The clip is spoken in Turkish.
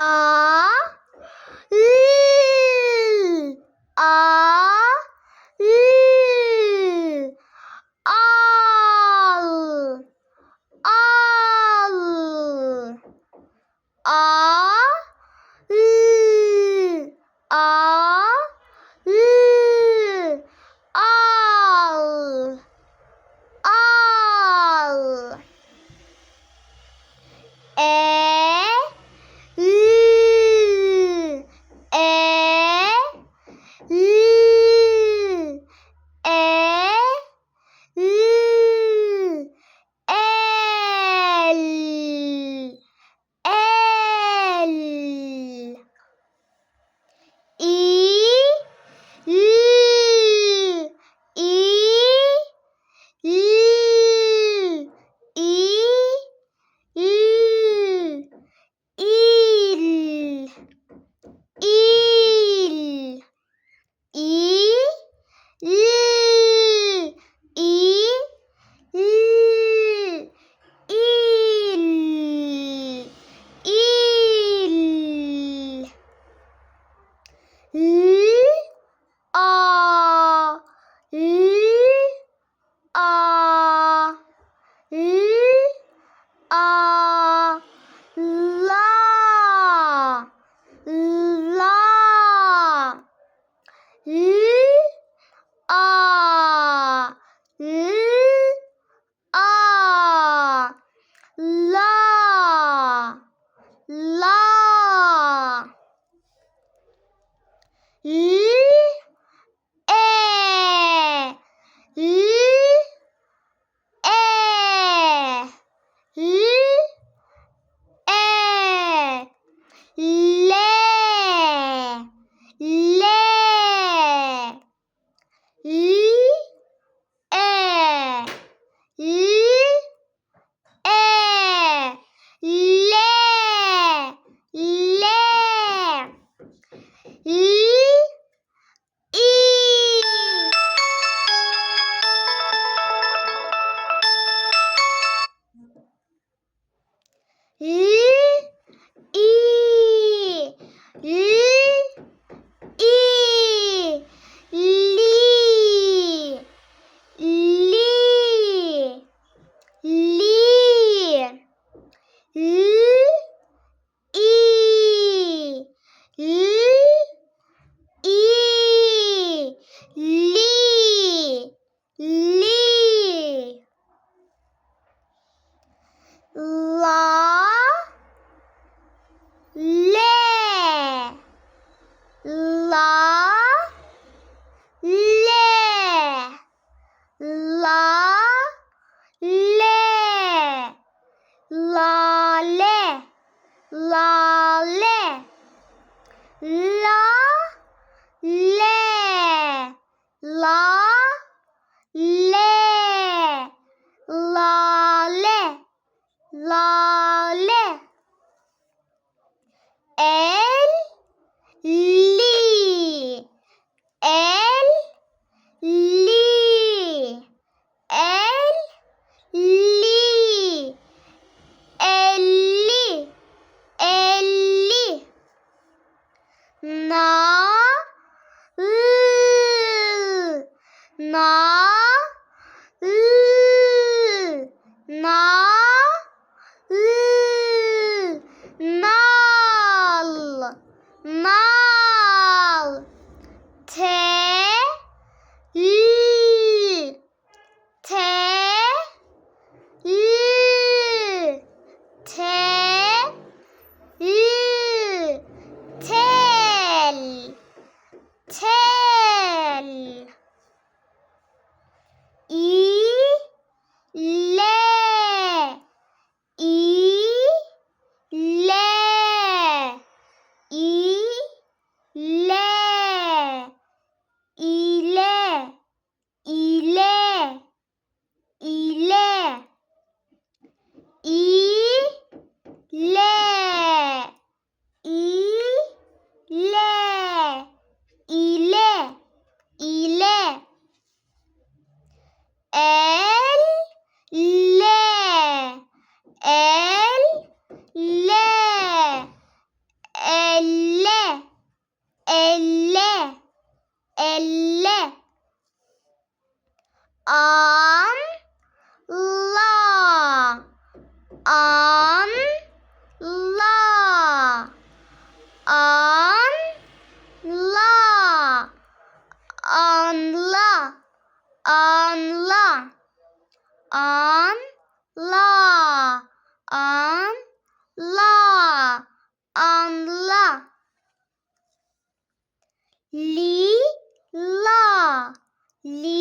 Uh, a la la l a l a la la l L на, л, на Ten. Elle, elle. An, la, an, la, an, la, anla, anla, an, Li